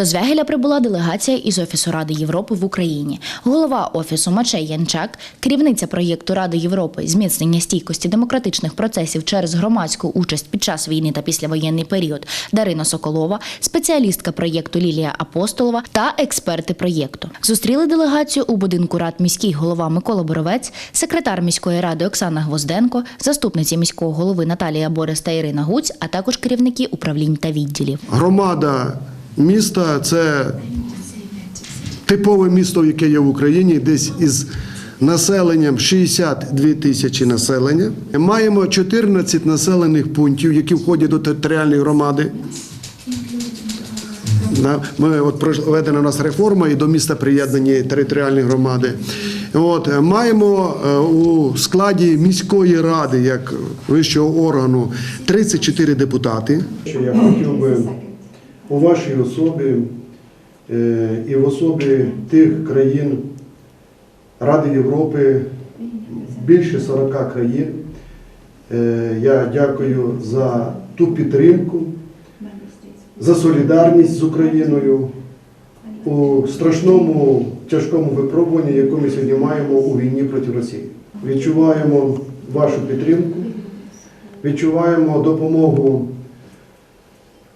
До Звягеля прибула делегація із Офісу Ради Європи в Україні. Голова офісу Мачей Янчак, керівниця проєкту Ради Європи зміцнення стійкості демократичних процесів через громадську участь під час війни та післявоєнний період Дарина Соколова, спеціалістка проєкту Лілія Апостолова та експерти проєкту. Зустріли делегацію у будинку рад міський голова Микола Боровець, секретар міської ради Оксана Гвозденко, заступниці міського голови Наталія Борис та Ірина Гуць, а також керівники управлінь та відділів. Громада міста це типове місто, яке є в Україні, десь із населенням 62 тисячі населення. Маємо 14 населених пунктів, які входять до територіальної громади. Ми от проведена у нас реформа і до міста приєднані територіальні громади. От маємо е, у складі міської ради як вищого органу 34 депутати. Я хотів би у вашій особі е, і в особі тих країн Ради Європи, більше 40 країн. Е, Я дякую за ту підтримку, за солідарність з Україною у страшному тяжкому випробуванні, яке ми сьогодні маємо у війні проти Росії. Відчуваємо вашу підтримку, відчуваємо допомогу,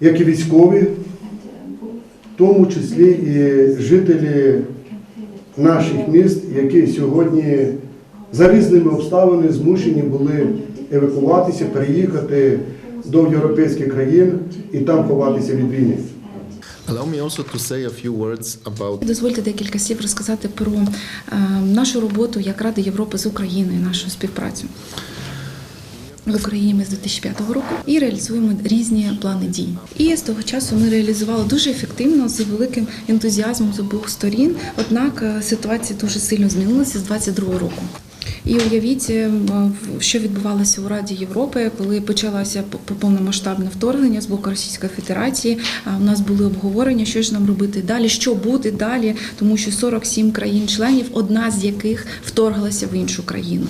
як і військові, в тому числі і жителі наших міст, які сьогодні за різними обставинами змушені були евакуватися, переїхати до європейських країн і там ховатися від війни. Allow me also to say a few words about Дозвольте декілька слів розказати про е, нашу роботу як Ради Європи з Україною, нашу співпрацю. В Україні ми з 2005 року і реалізуємо різні плани дій. І з того часу ми реалізували дуже ефективно з великим ентузіазмом з обох сторін. Однак е, ситуація дуже сильно змінилася з 22 року. І уявіть, е, в- що відбувалося у Раді Європи, коли почалося повномасштабне вторгнення з боку Російської Федерації. У нас були обговорення, що ж нам робити далі, що буде далі, тому що 47 країн-членів, одна з яких вторглася в іншу країну.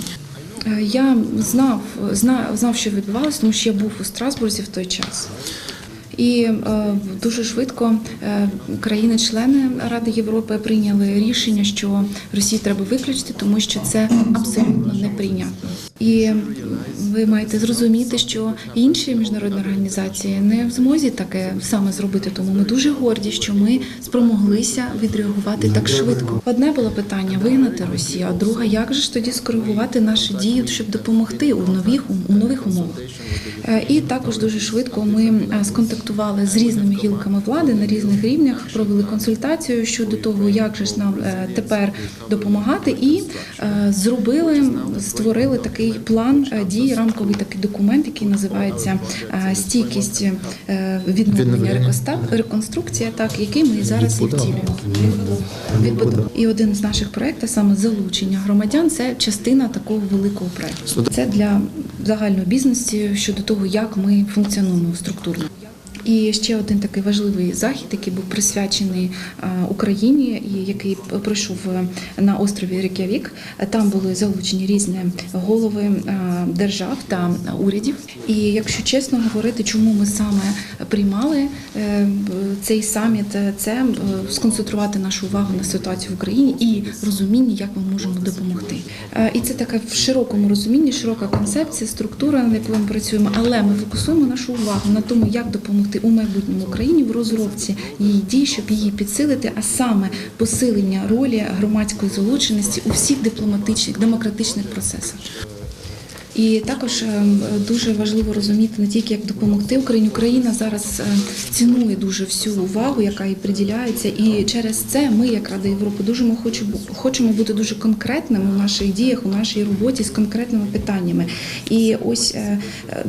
Е, Я знав, знав, знав, що відбувалося, тому що я був у Страсбурзі в той час. І е, дуже швидко е, країни-члени Ради Європи прийняли рішення, що Росію треба виключити, тому що це абсолютно неприйнятно. І ви маєте зрозуміти, що інші міжнародні організації не в змозі таке саме зробити. Тому ми дуже горді, що ми спромоглися відреагувати так швидко. Одне було питання вигнати Росію, а друге, як же ж тоді скоригувати наші дії, щоб допомогти у нових у нових умовах. Е, І також дуже швидко ми е, сконтактували з різними гілками влади на різних рівнях, провели консультацію щодо того, як же ж нам е, тепер допомагати, і зробили, створили такий план е, дій, рамковий такий документ, який називається е, стійкість е, відновлення рекостав реконструкція, так який ми зараз і втілюємо. Відбудова. І один з наших проєктів саме залучення громадян це частина такого великого проєкту. Це для загального бізнесу щодо того, як ми функціонуємо структурно. І ще один такий важливий захід, який був присвячений Україні, і який пройшов е, на острові Рекявік. Там були залучені різні голови держав та урядів. І якщо чесно говорити, чому ми саме приймали е, цей саміт, е, це е, сконцентрувати нашу увагу на ситуацію в Україні і розуміння, як ми можемо допомогти. Е, І це така в широкому розумінні, широка концепція, структура, над якою ми працюємо, але ми фокусуємо нашу увагу на тому, як допомогти у майбутньому Україні в розробці її дій, щоб її підсилити, а саме посилення ролі громадської залученості у всіх дипломатичних демократичних процесах. І також е, дуже важливо розуміти не тільки як допомогти Україні. Україна зараз е, цінує дуже всю увагу, яка їй приділяється, і через це ми, як Рада Європи, дуже ми хочемо, бути дуже конкретними в наших діях, у нашій роботі з конкретними питаннями. І ось е,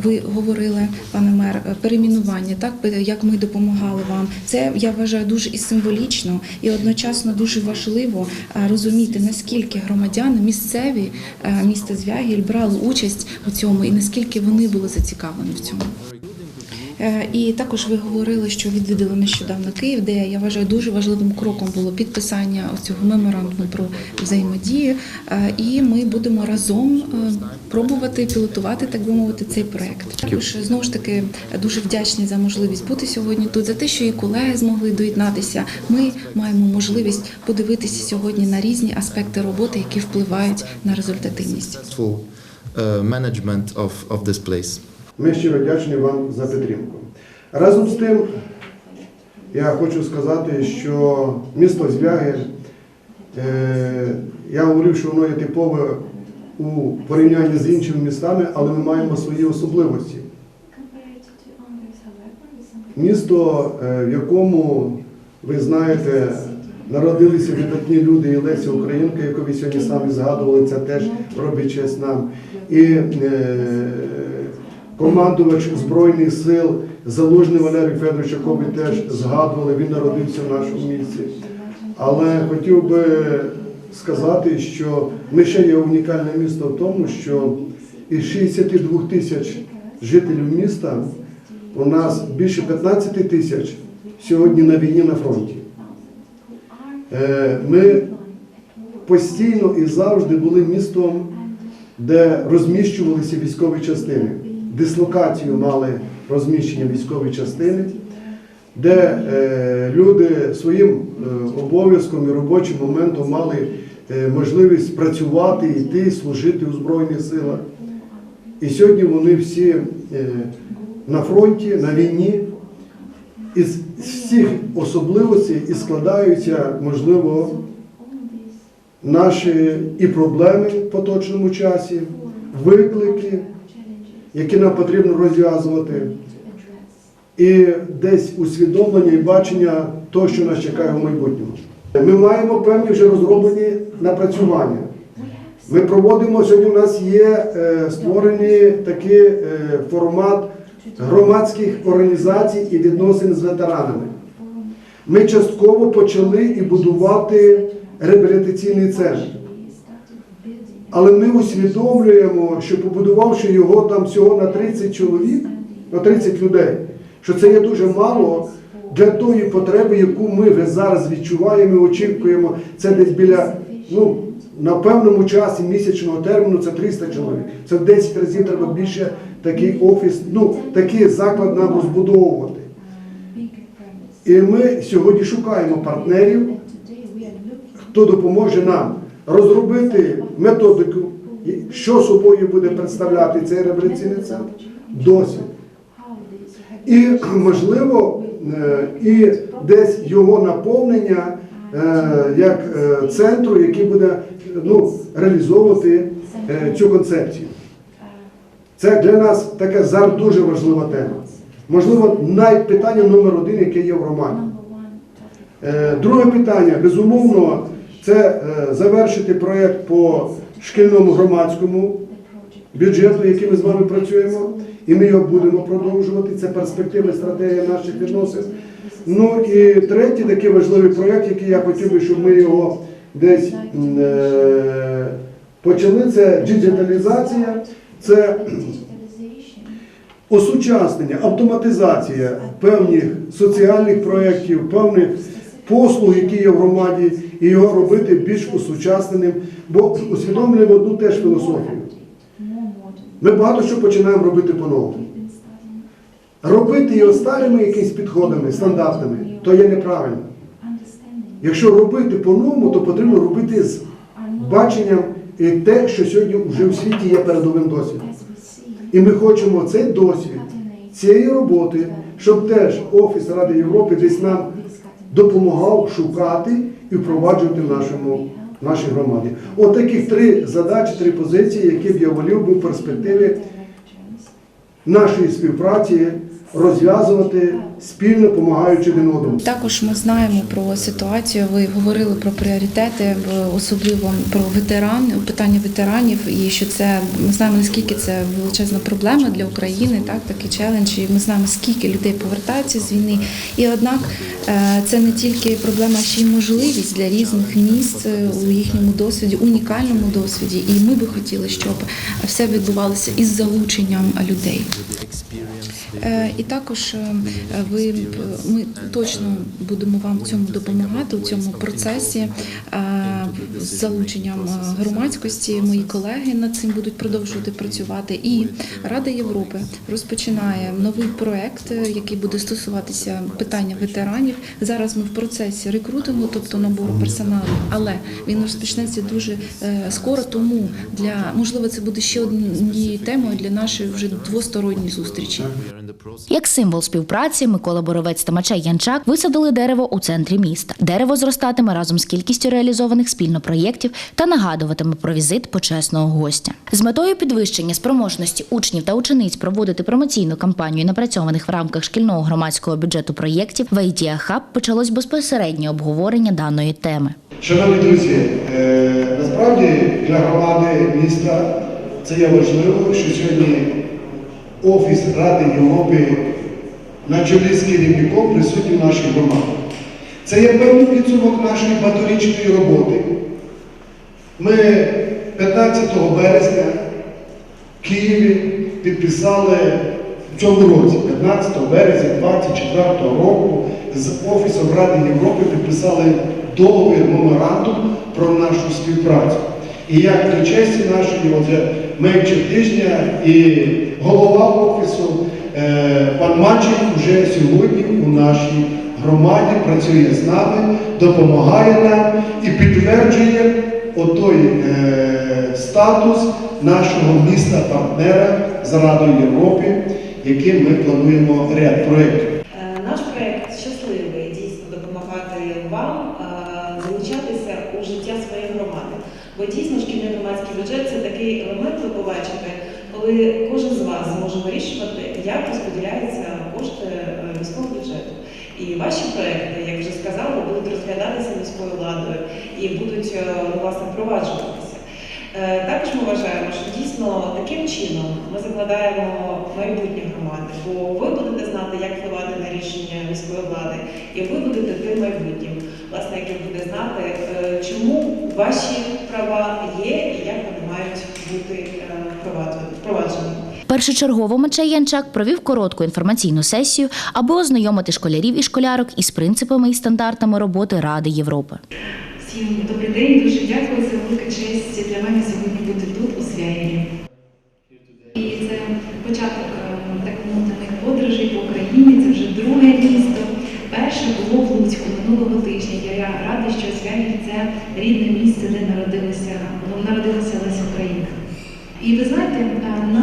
ви говорили, пане мер, перейменування, так як ми допомагали вам. Це я вважаю дуже і символічно, і одночасно дуже важливо розуміти, наскільки громадяни місцеві міста Звягіль брали участь у цьому, і наскільки вони були зацікавлені в цьому. Е, І також ви говорили, що відвідали нещодавно Київ, де я вважаю дуже важливим кроком було підписання цього меморандуму про взаємодію. Е, І ми будемо разом е, пробувати пілотувати, так би мовити, цей проект. Також знову ж таки дуже вдячні за можливість бути сьогодні тут, за те, що і колеги змогли доєднатися. Ми маємо можливість подивитися сьогодні на різні аспекти роботи, які впливають на результативність. Uh, management of, of this place. Ми щиро вдячні вам за підтримку. Разом з тим, я хочу сказати, що місто Звяги, е, я говорив, що воно є типове у порівнянні з іншими містами, але ми маємо свої особливості. Місто, е, в якому, ви знаєте, народилися видатні люди і Леся Українка, яку ви сьогодні самі згадували, це теж робить честь нам. І е, командувач Збройних сил Залужний Валерій Федорович, якого ви теж згадували, він народився в нашому місті. Але хотів би сказати, що ми ще є унікальне місто в тому, що із 62 тисяч жителів міста у нас більше 15 тисяч сьогодні на війні на фронті. Е, Ми постійно і завжди були містом, де розміщувалися військові частини. Дислокацію мали розміщені військові частини, де е, люди своїм е, обов'язком і робочим моментом мали можливість працювати, йти, служити у Збройних силах. І сьогодні вони всі на фронті, на війні. Із всіх особливостей і складаються, можливо, наші і проблеми в поточному часі, виклики, які нам потрібно розв'язувати, і десь усвідомлення і бачення того, що нас чекає в майбутньому. Ми маємо певні вже розроблені напрацювання. Ми проводимо сьогодні. У нас є е, створений такий е, формат громадських організацій і відносин з ветеранами. Ми частково почали і будувати реабілітаційний центр. Але ми усвідомлюємо, що побудувавши його там всього на 30 чоловік, на 30 людей, що це є дуже мало для тої потреби, яку ми зараз відчуваємо і очікуємо. Це десь біля, ну, на певному часі місячного терміну це 300 чоловік. Це в 10 разів треба більше такий офіс, ну, такий заклад нам розбудовувати. І ми сьогодні шукаємо партнерів, хто допоможе нам розробити методику, що собою буде представляти цей реабілітаційний центр, досвід. І, можливо, е, і десь його наповнення е, як е, центру, який буде ну, реалізовувати цю концепцію. Це для нас таке зараз дуже важлива тема. Можливо, питання номер один, яке є в громаді. Е, Друге питання, безумовно, це е, завершити проєкт по шкільному громадському бюджету, який ми з вами працюємо, і ми його будемо продовжувати. Це перспективна стратегія наших відносин. Ну і третій такий важливий проєкт, який я хотів би, щоб ми його десь е, почали, це діджиталізація, це осучаснення, автоматизація певних соціальних проєктів, певних послуг, які є в громаді, і його робити більш осучасненим, бо усвідомлюємо одну теж філософію. Ми багато що починаємо робити по-новому. Робити його старими якимись підходами, стандартами, то є неправильно. Якщо робити по-новому, то потрібно робити з баченням і те, що сьогодні вже в світі є передовим досвідом. І ми хочемо цей досвід цієї роботи, щоб теж Офіс Ради Європи десь нам допомагав шукати і впроваджувати нашому нашій громаді. От таких три задачі, три позиції, які б я волів би в перспективі нашої співпраці розв'язувати спільно, допомагаючи один одному. Також ми знаємо про ситуацію. Ви говорили про пріоритети, особливо про ветеран, питання ветеранів, і що це ми знаємо наскільки це величезна проблема для України, так такий челендж. І ми знаємо, скільки людей повертаються з війни. І однак е, це не тільки проблема, а ще й можливість для різних міст е, у їхньому досвіді, унікальному досвіді. І ми би хотіли, щоб все відбувалося із залученням людей. Е, І також е, ви ми точно будемо вам в цьому допомагати у цьому процесі. Е, з залученням е, громадськості. Мої колеги над цим будуть продовжувати працювати. І Рада Європи розпочинає новий проект, е, який буде стосуватися питання ветеранів. Зараз ми в процесі рекрутингу, тобто набору персоналу, але він розпочнеться дуже е, скоро. Тому для можливо це буде ще однією темою для нашої вже двосторонньої зустрічі. Як символ співпраці, Микола Боровець та Мачай Янчак висадили дерево у центрі міста. Дерево зростатиме разом з кількістю реалізованих спільно проєктів та нагадуватиме про візит почесного гостя. З метою підвищення спроможності учнів та учениць проводити промоційну кампанію напрацьованих в рамках шкільного громадського бюджету проєктів в IDEA Hub почалось безпосереднє обговорення даної теми. Шановні друзі, е, насправді для громади міста це є важливо, що сьогодні Офіс Ради Європи на чолі з керівником присутній в нашій громаді. Це є певний підсумок нашої багаторічної роботи. Ми 15 березня в Києві підписали в цьому році, 15 березня 24 року, з Офісом Ради Європи підписали договір меморандум про нашу співпрацю. І як до честі нашої, отже, менше тижня і голова офісу е, пан Мачик вже сьогодні у нашій громаді працює з нами, допомагає нам і підтверджує отой е, статус нашого міста-партнера з Радою Європи, яким ми плануємо ряд проєктів. Е, Наш проект щасливий дійсно допомагати вам е, залучатися у життя своєї громади. Бо дійсно шкільний громадський бюджет це такий елемент, ви побачите, коли кожен з вас зможе вирішувати, як розподіляються кошти е, міського бюджету. І ваші проекти, як вже сказали, будуть розглядатися міською владою і будуть е, власне впроваджуватися. Е, Також ми вважаємо, що дійсно таким чином ми закладаємо майбутнє громади, бо ви будете знати, як впливати на рішення міської влади, і ви будете тим майбутнім, власне, яке буде знати, е, чому ваші права є і як вони мають бути впроваджені. Першочергово Мачай Янчак провів коротку інформаційну сесію, аби ознайомити школярів і школярок із принципами і стандартами роботи Ради Європи. Всім добрий день, дуже дякую. Це велика честь для мене сьогодні бути тут, у Свяєві. І це початок е, так мовити подорожей по Україні. Це вже друге місто. Перше було в Луцьку минулого тижня. Я рада, що Свяєві це рідне місце, де народилася, народилася Леся Українка. І ви знаєте,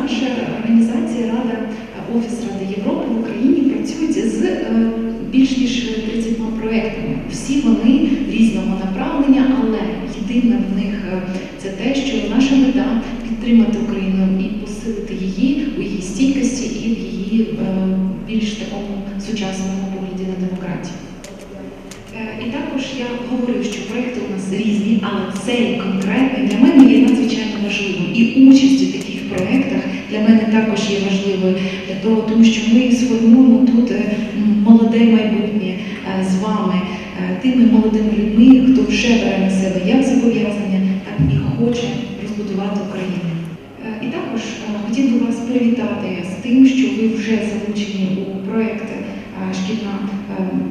наша організація Рада, е, Офіс Ради Європи в Україні працюють з е, більш ніж 30 проектами. Всі вони різного направлення, але єдине в них е, це те, що наша мета підтримати Україну і посилити її у її стійкості і в її більш такому сучасному погляді на демократію. І також я говорю, що проекти у нас різні, але цей хотів би вас привітати з тим, що ви вже залучені у проекти е, шкільна,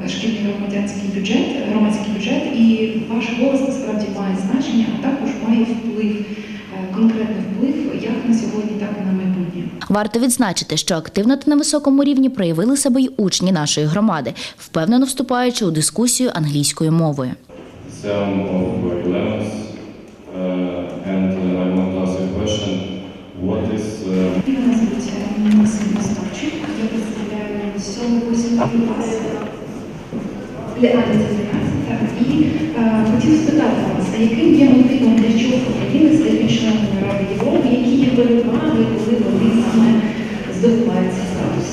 е, шкільний громадянський бюджет, громадський бюджет, і ваш голос насправді має значення, а також має вплив, е, конкретний вплив як на сьогодні, так і на майбутнє. Варто відзначити, що активно та на високому рівні проявили себе й учні нашої громади, впевнено вступаючи у дискусію англійською мовою. Some of 7 клас. І е, хотів спитати вас, а яким є мотивом для чого України стає членом Ради Європи, які є переваги, коли вони саме здобувають цей статус?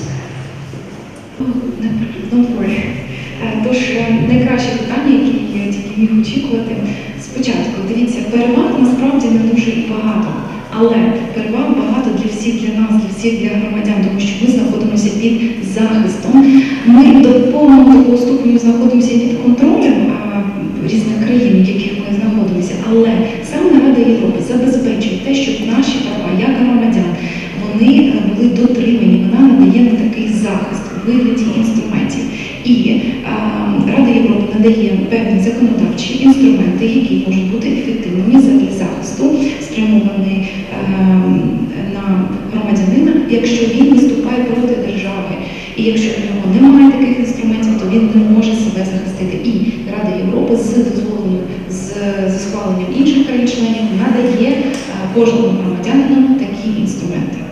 Don't worry. Е, Тож е, найкраще питання, яке я тільки міг очікувати. Спочатку, дивіться, переваг насправді не дуже багато. Але переваг багато для всіх, для нас, для всіх, для громадян, тому що ми знаходимося під захистом. Ми до повного такого ступеню знаходимося під контролем різних країн, в яких ми знаходимося. Але саме Рада Європи забезпечує те, щоб наші права, як громадян, вони е, були дотримані. Вона надає такий захист у вигляді інструментів. І а, надає певні законодавчі інструменти, які можуть бути ефективними для захисту, спрямовані ем, на громадянина, якщо він виступає проти держави. І якщо в нього немає таких інструментів, то він не може себе захистити. І Рада Європи з дозволенням з, з схваленням інших країн-членів надає е, кожному громадянину такі інструменти.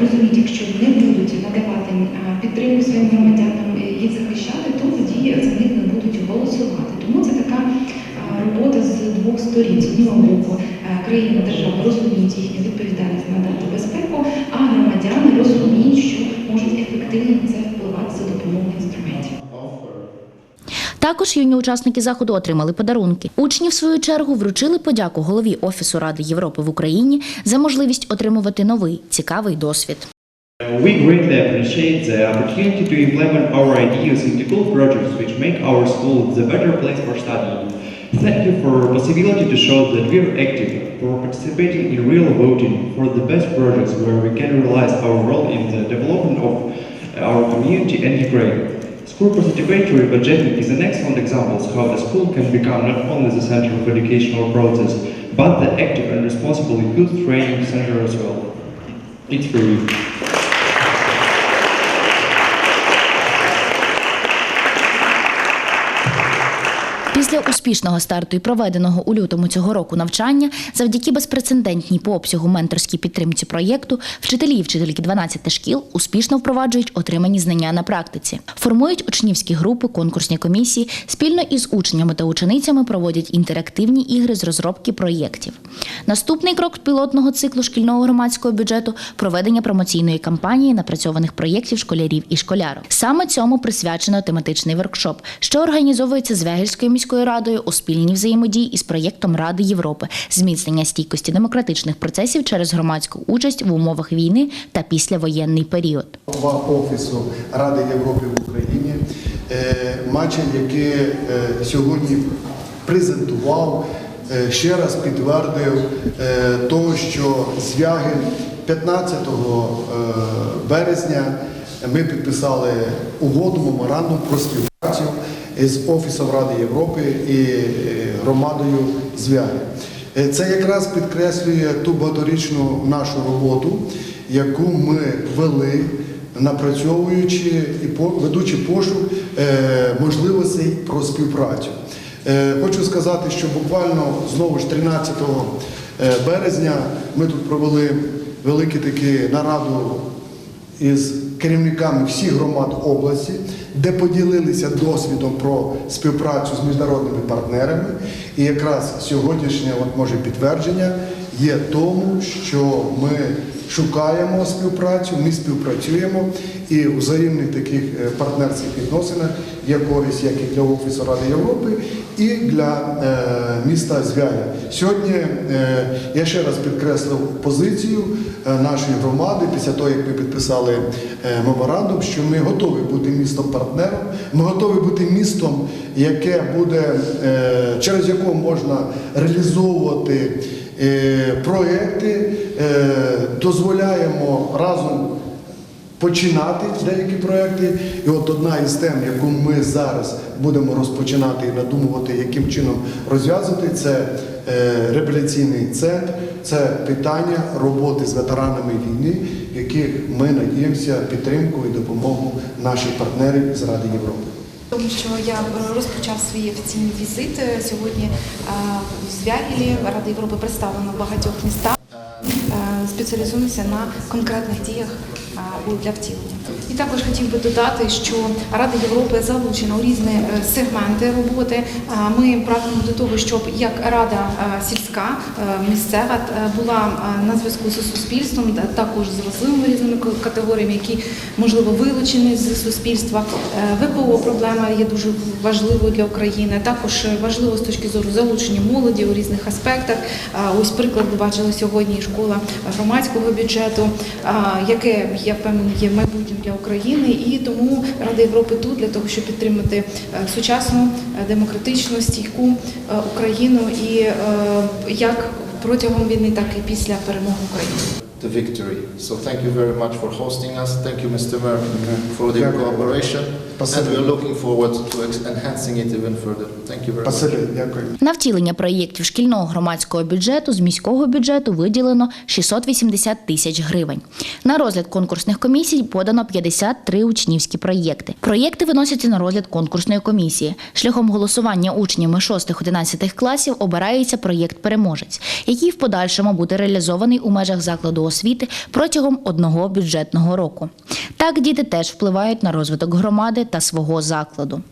Розуміють, якщо не будуть надавати е, підтримку своїм громадянам і їх захищати, то тоді за них не будуть голосувати. Тому це така е, робота з двох сторін. З одного боку, е, країна держава розуміють їхню відповідальність надати безпеку, а громадяни розуміють, що можуть ефективно на це впливати за допомогою інструментів. Також юні учасники заходу отримали подарунки. Учні, в свою чергу, вручили подяку голові Офісу Ради Європи в Україні за можливість отримувати новий цікавий досвід. We greatly appreciate the opportunity to implement our ideas into cool projects which make our school the better place for studying. Thank you for the possibility to show that we are active, for participating in real voting for the best projects where we can realize our role in the development of our community and Ukraine. School participatory budgeting is an excellent example of how the school can become not only the center of educational process, but the active and responsible youth training center as well. It's for you. Після успішного старту і проведеного у лютому цього року навчання, завдяки безпрецедентній по обсягу менторській підтримці проєкту, вчителі і вчительки 12 шкіл успішно впроваджують отримані знання на практиці, формують учнівські групи, конкурсні комісії, спільно із учнями та ученицями проводять інтерактивні ігри з розробки проєктів. Наступний крок пілотного циклу шкільного громадського бюджету проведення промоційної кампанії напрацьованих проєктів школярів і школярок. Саме цьому присвячено тематичний воркшоп, що організовується Звягільською міською радою у спільній взаємодії із проєктом Ради Європи зміцнення стійкості демократичних процесів через громадську участь в умовах війни та післявоєнний період. Офісу Ради Європи в Україні, е, Мачен, який е, сьогодні презентував, е, ще раз підтвердив того, що Звягель 15 е, березня ми підписали угоду меморандум про співпрацю з Офісом Ради Європи і е, громадою Звягель. Е, Це якраз підкреслює ту багаторічну нашу роботу, яку ми вели, напрацьовуючи і ведучи пошук е, можливостей про співпрацю. Хочу сказати, що буквально знову ж 13 е, березня ми тут провели велику таку нараду із керівниками всіх громад області, де поділилися досвідом про співпрацю з міжнародними партнерами. І якраз сьогоднішнє, от може підтвердження, є тому, що ми шукаємо співпрацю, ми співпрацюємо і у взаємних таких е, партнерських відносинах є користь як і для Офісу Ради Європи, і для е, міста Звягля. Сьогодні е, я ще раз підкреслив позицію нашої громади після того, як ми підписали меморандум, що ми готові бути містом-партнером, ми готові бути містом, яке буде через яке можна реалізовувати проекти, е, дозволяємо разом починати деякі проекти. І от одна із тем, яку ми зараз будемо розпочинати і надумувати, яким чином розв'язувати, це е, реабілітаційний центр, це питання роботи з ветеранами війни, яких ми надіємося підтримку і допомогу наших партнерів з Ради Європи. Тому що я розпочав свій офіційний візит е, сьогодні е, в Звягілі. Рада Європи представлена в багатьох містах. Е, Спеціалізуємося на конкретних діях е, для втілення. І також хотів би додати, що Рада Європи залучена у різні е, сегменти роботи. Е, Ми прагнемо до того, щоб як рада е, сільська, місцева була на зв'язку з суспільством, також з вразливими різними категоріями, які можливо вилучені з суспільства. ВПО проблема є дуже важливою для України. Також важливо з точки зору залучення молоді у різних аспектах. Ось приклад ви бачили сьогодні школа громадського бюджету, яке я впевнена є майбутнім для України, і тому Рада Європи тут для того, щоб підтримати е, сучасну, е, демократичну, стійку е, Україну і як протягом війни, так і після перемоги України. the victory. So thank you very much for hosting us. Thank you, Mr. Mayor, for the cooperation. And we are looking forward to enhancing it even further. Thank you very much. Спасибі, дякую. На втілення проєктів шкільного громадського бюджету з міського бюджету виділено 680 тисяч гривень. На розгляд конкурсних комісій подано 53 учнівські проєкти. Проєкти виносяться на розгляд конкурсної комісії. Шляхом голосування учнями 6-11 класів обирається проєкт переможець, який в подальшому буде реалізований у межах закладу освіти протягом одного бюджетного року. Так діти теж впливають на розвиток громади та свого закладу.